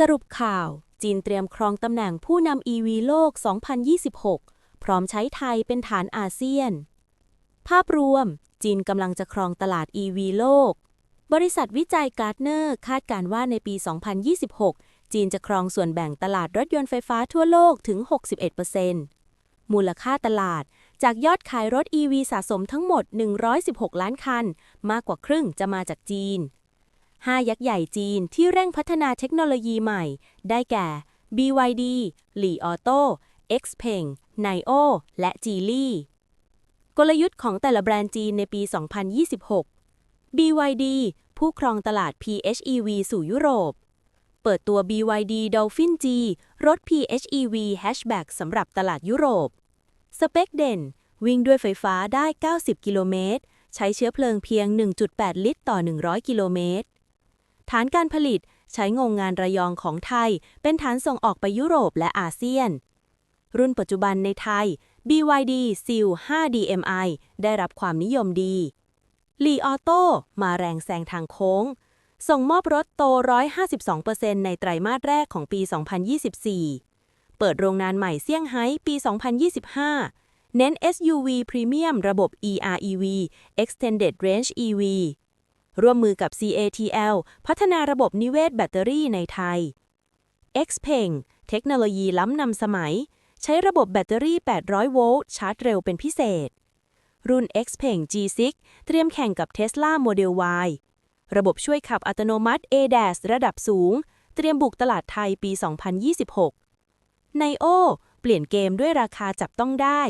สรุปข่าว จีนเตรียมครองตำแหน่งผู้นำ EV โลก 2026 พร้อมใช้ไทยเป็นฐานอาเซียน ภาพรวม จีนกำลังจะครองตลาด EV โลก บริษัทวิจัยการ์ดเนอร์คาดการณ์ว่าในปี 2026 จีนจะครองส่วนแบ่งตลาดรถยนต์ไฟฟ้าทั่วโลกถึง 61%มูลค่าตลาดจากยอดขายรถ EV สะสมทั้งหมด 116 ล้านคัน มากกว่าครึ่งจะมาจากจีน 5 ยักษ์ใหญ่จีนที่เร่งพัฒนาเทคโนโลยีใหม่ ได้แก่ BYD, Li Auto, Xpeng, NIO และ Geely กลยุทธ์ของแต่ละแบรนด์จีนในปี 2026 BYD ผู้ครองตลาด PHEV สู่ยุโรป เปิดตัว BYD Dolphin G รถ PHEV hatchback สำหรับตลาดยุโรป สเปคเด่น วิ่งด้วยไฟฟ้าได้ 90 กิโลเมตร ใช้เชื้อเพลิงเพียง 1.8 ลิตรต่อ 100 กิโลเมตร ฐานการผลิตใช้โรงงานระยองของไทย เป็นฐานส่งออกไปยุโรปและอาเซียน รุ่นปัจจุบันในไทย BYD Seal 5 DMI ได้รับความนิยมดี Li Auto มาแรงแซงทางโค้ง ส่งมอบรถโต 152%ในไตรมาสแรกของปี 2024 เปิดโรงงานใหม่เซี่ยงไฮ้ปี 2025 เน้น SUV พรีเมียมระบบ EREV Extended Range EV ร่วมมือกับ CATL พัฒนาระบบนิเวศแบตเตอรี่ในไทย Xpeng เทคโนโลยีล้ำนำสมัย ใช้ระบบแบตเตอรี่ 800 โวลต์ชาร์จเร็วเป็นพิเศษ รุ่น Xpeng G6 เตรียมแข่งกับ Tesla Model Y ระบบช่วยขับอัตโนมัติ ADAS ระดับสูง เตรียมบุกตลาดไทยปี 2026 NIO เปลี่ยนเกมด้วยราคาจับต้องได้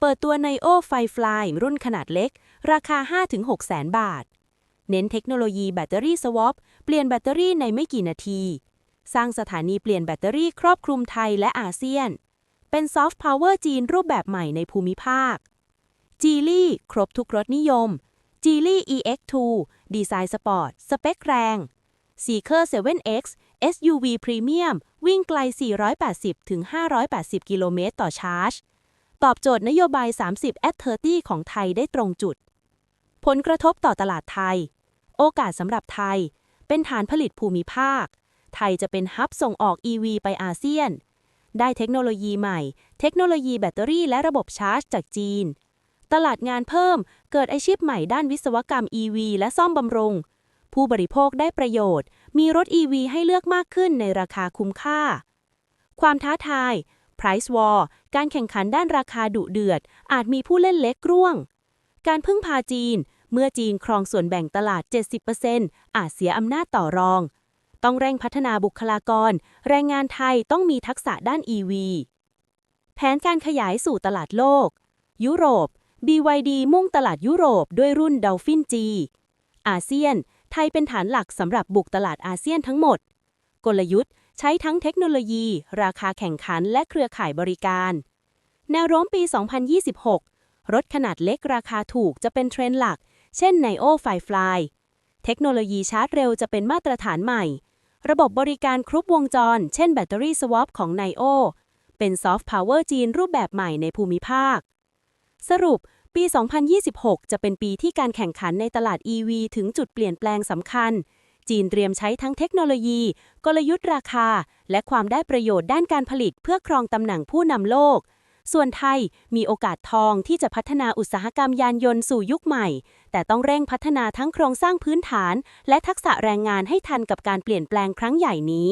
เปิดตัว NIO Firefly รุ่นขนาดเล็ก ราคา 5-6 แสนบาท เน้นเทคโนโลยีแบตเตอรี่สวอปเปลี่ยนแบตเตอรี่ในไม่กี่นาที สร้างสถานีเปลี่ยนแบตเตอรี่ครอบคลุมไทยและอาเซียน เป็นซอฟต์พาวเวอร์จีนรูปแบบใหม่ในภูมิภาค Geely ครบทุกรสนิยม Geely EX2 ดีไซน์สปอร์ต สเปคแรง Seeker 7X SUV พรีเมียมวิ่งไกล 480-580 กิโลเมตรต่อชาร์จ ตอบโจทย์นโยบาย 30 at 30 ของไทยได้ตรงจุด ผลกระทบต่อตลาดไทย โอกาสสำหรับไทย เป็นฐานผลิตภูมิภาค ไทยจะเป็นฮับส่งออก EV ไปอาเซียน ได้เทคโนโลยีใหม่ เทคโนโลยีแบตเตอรี่และระบบชาร์จจากจีน ตลาดงานเพิ่มเกิดอาชีพใหม่ด้านวิศวกรรม EV และซ่อมบำรุง ผู้บริโภคได้ประโยชน์ มีรถ EV ให้เลือกมากขึ้นในราคาคุ้มค่า ความท้าทาย Price War การแข่งขันด้านราคาดุเดือด อาจมีผู้เล่นเล็กร่วง การพึ่งพาจีน เมื่อจีนครองส่วนแบ่งตลาด 70%อาจเสียอำนาจต่อรอง ต้องเร่งพัฒนาบุคลากร แรงงานไทยต้องมีทักษะด้าน EV แผนการขยายสู่ตลาดโลก ยุโรป BYD มุ่งตลาดยุโรปด้วยรุ่น Dolphin G อาเซียน ไทยเป็นฐานหลักสำหรับบุกตลาดอาเซียนทั้งหมด กลยุทธ์ ใช้ทั้งเทคโนโลยี ราคาแข่งขันและเครือข่ายบริการ แนวโน้มปี 2026 รถขนาดเล็กราคาถูกจะเป็นเทรนด์หลัก เช่น NIO Firefly เทคโนโลยีชาร์จเร็วจะเป็นมาตรฐานใหม่ ระบบบริการครบวงจร เช่นแบตเตอรี่สวอปของ NIO เป็นซอฟต์พาวเวอร์จีนรูปแบบใหม่ในภูมิภาค สรุป ปี 2026 จะเป็นปีที่การแข่งขันในตลาด EV ถึงจุดเปลี่ยนแปลงสำคัญ จีนเตรียมใช้ทั้งเทคโนโลยี กลยุทธ์ราคา และความได้ประโยชน์ด้านการผลิตเพื่อครองตำแหน่งผู้นำโลก ส่วนไทยมีโอกาสทองที่จะพัฒนาอุตสาหกรรมยานยนต์สู่ยุคใหม่ แต่ต้องเร่งพัฒนาทั้งโครงสร้างพื้นฐาน และทักษะแรงงานให้ทันกับการเปลี่ยนแปลงครั้งใหญ่นี้